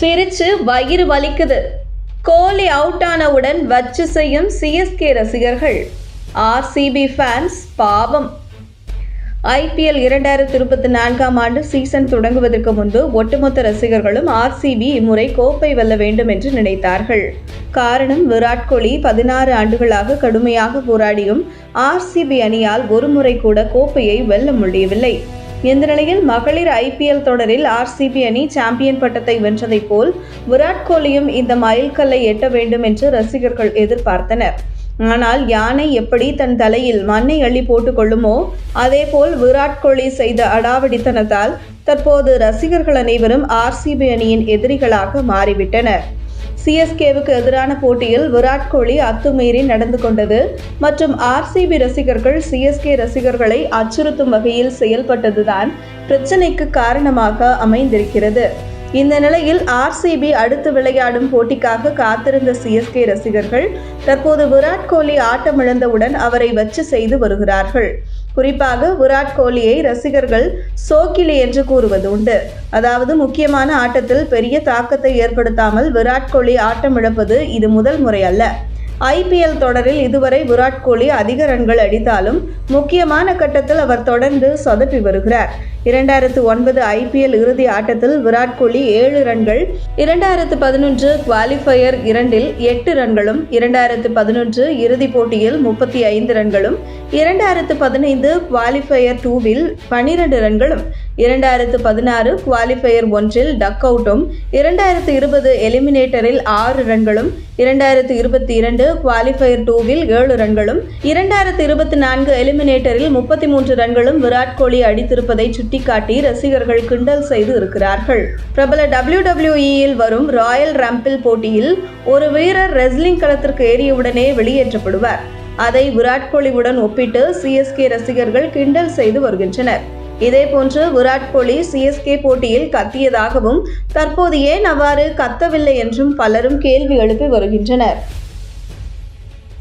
சிரிச்சு வயிறு வலிக்குது. கோலி அவுட் ஆனவுடன் வச்சு செய்யும் சிஎஸ்கே ரசிகர்கள். ஆர்சிபி ஃபேன்ஸ் பாவம். ஐபிஎல் இரண்டாயிரத்தி இருபத்தி நான்காம் ஆண்டு சீசன் தொடங்குவதற்கு முன்பு ஒட்டுமொத்த ரசிகர்களும் ஆர்சிபி இம்முறை கோப்பை வெல்ல வேண்டும் என்று நினைத்தார்கள். காரணம் விராட் கோலி பதினாறு ஆண்டுகளாக கடுமையாக போராடியும் ஆர்சிபி அணியால் ஒருமுறை கூட கோப்பையை வெல்ல முடியவில்லை. இந்த நிலையில் மகளிர் ஐபிஎல் தொடரில் ஆர்சிபி அணி சாம்பியன் பட்டத்தை வென்றதைப் போல் விராட் கோலியும் இந்த மைல்கல்லை எட்ட வேண்டும் என்று ரசிகர்கள் எதிர்பார்த்தனர். ஆனால் யானை எப்படி தன் தலையில் மண்ணை அள்ளி போட்டுக் கொள்ளுமோ அதேபோல் விராட் கோலி செய்த அடாவடித்தனத்தால் தற்போது ரசிகர்கள் அனைவரும் ஆர்சிபி அணியின் எதிரிகளாக மாறிவிட்டனர். சிஎஸ்கேவுக்கு எதிரான போட்டியில் விராட் கோலி அத்துமீறி நடந்து கொண்டது. மற்றும் ஆர்சிபி ரசிகர்கள் சிஎஸ்கே ரசிகர்களை அச்சுறுத்தும் வகையில் செயல்பட்டதுதான் பிரச்சினைக்கு காரணமாக அமைந்திருக்கிறது. இந்த நிலையில் ஆர்சிபி அடுத்து விளையாடும் போட்டிக்காக காத்திருந்த சிஎஸ்கே ரசிகர்கள் தற்போது விராட் கோலி ஆட்டமிழந்தவுடன் அவரை வச்சு செய்து வருகிறார்கள். குறிப்பாக விராட் கோலியை ரசிகர்கள் சோக்கிலி என்று கூறுவது உண்டு. அதாவது முக்கியமான ஆட்டத்தில் பெரிய தாக்கத்தை ஏற்படுத்தாமல் விராட் கோலி ஆட்டமிழப்பது இது முதல் முறை அல்ல. ஐபிஎல் தொடரில் இதுவரை விராட் கோலி அதிக ரன்கள் அடித்தாலும் முக்கியமான கட்டத்தில் அவர் தொடர்ந்து சொதப்பி வருகிறார். இரண்டாயிரத்து ஒன்பது ஐபிஎல் இறுதி ஆட்டத்தில் விராட் கோலி ஏழு ரன்கள் இரண்டாயிரத்து பதினொன்று குவாலிஃபயர் இரண்டில் எட்டு ரன்களும் இரண்டாயிரத்து பதினொன்று இறுதிப் போட்டியில் முப்பத்தி ஐந்து ரன்களும் இரண்டாயிரத்து பதினைந்து குவாலிஃபயர் டூவில் பனிரெண்டு ரன்களும் இரண்டாயிரத்து பதினாறு குவாலிஃபயர் ஒன்றில் டக் அவுட்டும் இரண்டாயிரத்து இருபது எலிமினேட்டரில் ஆறு ரன்களும் இரண்டாயிரத்து இருபத்தி இரண்டு குவாலிஃபயர் டூவில் ஏழு ரன்களும் இரண்டாயிரத்து இருபத்தி நான்கு எலிமினேட்டரில் முப்பத்தி மூன்று ரன்களும் விராட் கோலி அடித்திருப்பதை சுட்டிக்காட்டி ரசிகர்கள் கிண்டல் செய்து இருக்கிறார்கள். பிரபல டபிள்யூடபிள்யூஇயில் வரும் ராயல் ரம்பிள் போட்டியில் ஒரு வீரர் ரெஸ்லிங் களத்திற்கு ஏறியவுடனே வெளியேற்றப்படுவார். அதை விராட் கோலியுடன் ஒப்பிட்டு சிஎஸ்கே ரசிகர்கள் கிண்டல் செய்து வருகின்றனர். இதேபோன்று விராட் கோலி சிஎஸ்கே போட்டியில் கத்தியதாகவும் தற்போது ஏன் அவ்வாறு கத்தவில்லை என்றும் பலரும் கேள்வி எழுப்பி வருகின்றனர்.